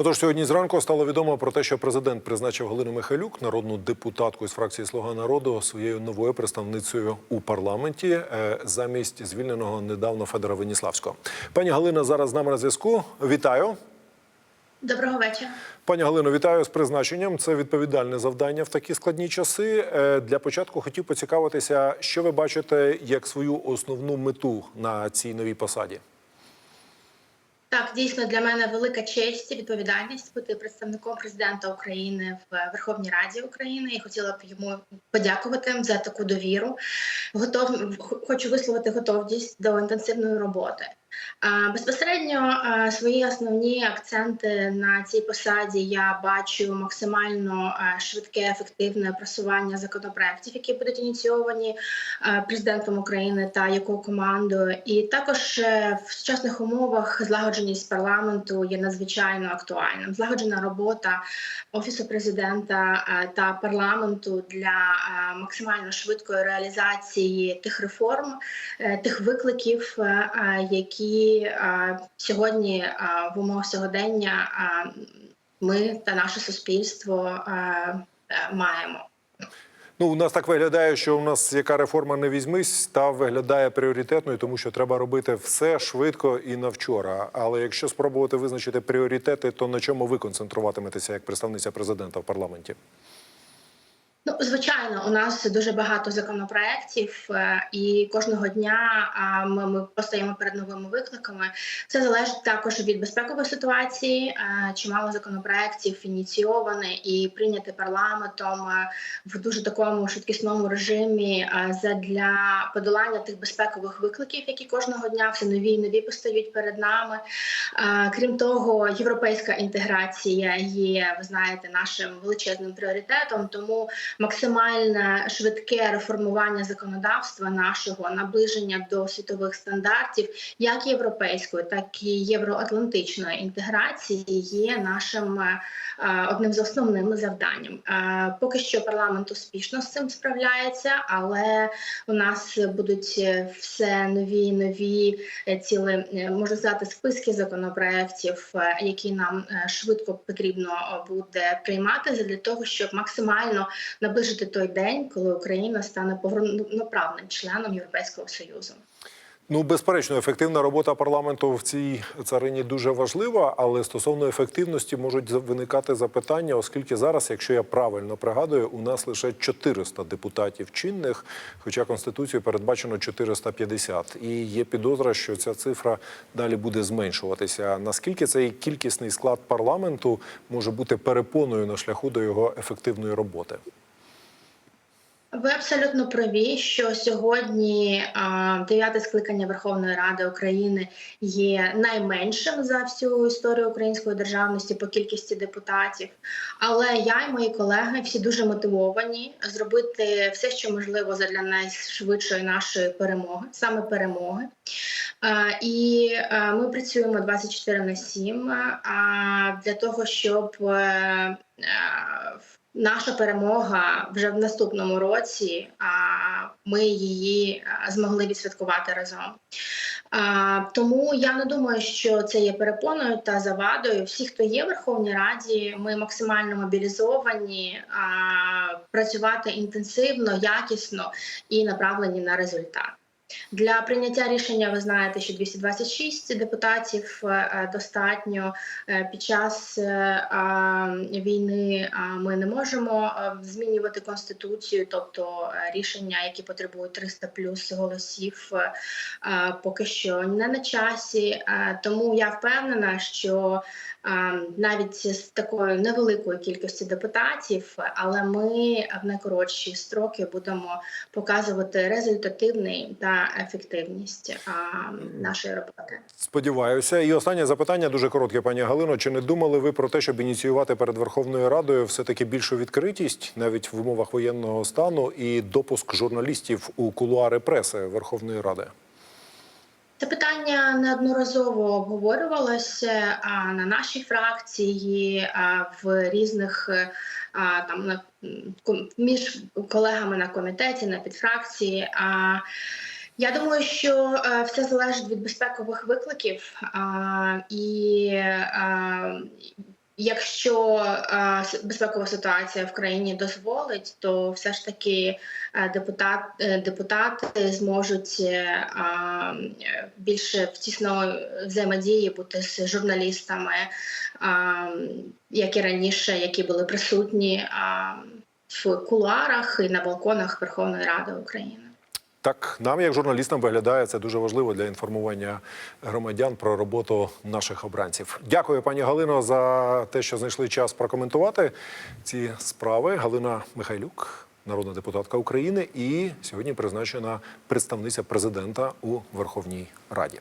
Отож, сьогодні зранку стало відомо про те, що президент призначив Галину Михайлюк, народну депутатку з фракції Слуга народу, своєю новою представницею у парламенті е, замість звільненого недавно Федора Веніславського. Пані Галина зараз з нами на зв'язку. Вітаю. Доброго вечора. Пані Галино, вітаю з призначенням. Це відповідальне завдання в такі складні часи. Е, Для початку хотів поцікавитися, що ви бачите як свою основну мету на цій новій посаді. Так, дійсно для мене велика честь і відповідальність бути представником президента України в Верховній Раді України. І хотіла б йому подякувати за таку довіру. Готов хочу висловити готовність до інтенсивної роботи. А, Безпосередньо свої основні акценти на цій посаді я бачу максимально швидке, ефективне просування законопроєктів, які будуть ініційовані президентом України та його командою. І також е, в сучасних умовах злагодженість парламенту є надзвичайно актуальним. Злагоджена робота офісу президента та парламенту для максимально швидкої реалізації тих реформ, е, тих викликів, е, а, які сьогодні в умовах сьогодення ми та наше суспільство е, маємо. Ну, у нас так виглядає, що у нас яка реформа не візьмись, та виглядає пріоритетною, тому що треба робити все швидко і на вчора. Але якщо спробувати визначити пріоритети, то на чому ви концентруватиметеся як представниця президента в парламенті? Ну, звичайно, у нас дуже багато законопроєктів, е, і кожного дня ми, ми постаємо перед новими викликами. Це залежить також від безпекової ситуації. Е, Чимало законопроєктів ініційовані і прийняті парламентом е, в дуже такому швидкісному режимі задля подолання тих безпекових викликів, які кожного дня все нові і нові постають перед нами. Крім того, європейська інтеграція є, ви знаєте, нашим величезним пріоритетом. Тому максимальне швидке реформування законодавства нашого наближення до світових стандартів, як європейської, так і євроатлантичної інтеграції, є нашим е, одним з основним завданням. Е, Поки що парламент успішно з цим справляється, але у нас будуть е, все нові нові ціли, можна сказати, списки законопроєктів, е, які нам швидко потрібно буде приймати для того, щоб максимально наближити той день, коли Україна стане повноправним членом Європейського союзу. Ну, безперечно, ефективна робота парламенту в цій царині дуже важлива, але стосовно ефективності можуть виникати запитання, оскільки зараз, якщо я правильно пригадую, у нас лише 400 депутатів чинних, хоча конституцією передбачено 450. І є підозра, що ця цифра далі буде зменшуватися. Наскільки цей кількісний склад парламенту може бути перепоною на шляху до його ефективної роботи? Ви абсолютно праві, що сьогодні дев'яте скликання Верховної Ради України є найменшим за всю історію української державності по кількості депутатів. Але я і мої колеги всі дуже мотивовані зробити все, що можливо для найшвидшої нашої перемоги, саме перемоги. І ми працюємо 24 на 7 а, для того, щоб е, е, наша перемога вже в наступному році, а ми її змогли відсвяткувати разом. Тому я не думаю, що це є перепоною та завадою. Всі, хто є в Верховній Раді, ми максимально мобілізовані працювати інтенсивно, якісно і направлені на результат. Для прийняття рішення ви знаєте, що 226 депутатів е, достатньо Е, під час е, війни. Ми не можемо е, змінювати конституцію, тобто е, рішення, які потребують 300 плюс голосів, е, поки що не на часі. Е, Тому я впевнена, що навіть з такою невеликою кількістю депутатів, але ми в найкоротші строки будемо показувати результативний та ефективність а, нашої роботи. Сподіваюся, і останнє запитання дуже коротке, пані Галино. Чи не думали ви про те, щоб ініціювати перед Верховною Радою все таки більшу відкритість, навіть в умовах воєнного стану, і допуск журналістів у кулуари преси Верховної Ради? Це питання неодноразово обговорювалося а, на нашій фракції, а, в різних а, там на між колегами на комітеті, на підфракції. А, я думаю, що е, все залежить від безпекових викликів, і е, Якщо е, безпекова ситуація в країні дозволить, то все ж таки е, депутат, е, депутати зможуть е, е, більше в тісної взаємодії бути з журналістами, а, як і раніше, які були присутні а, в кулуарах і на балконах Верховної Ради України. Так, нам, як журналістам, виглядає це дуже важливо для інформування громадян про роботу наших обранців. Дякую, пані Галино, за те, що знайшли час прокоментувати ці справи. Галина Михайлюк, народна депутатка України, і сьогодні призначена представниця президента у Верховній Раді.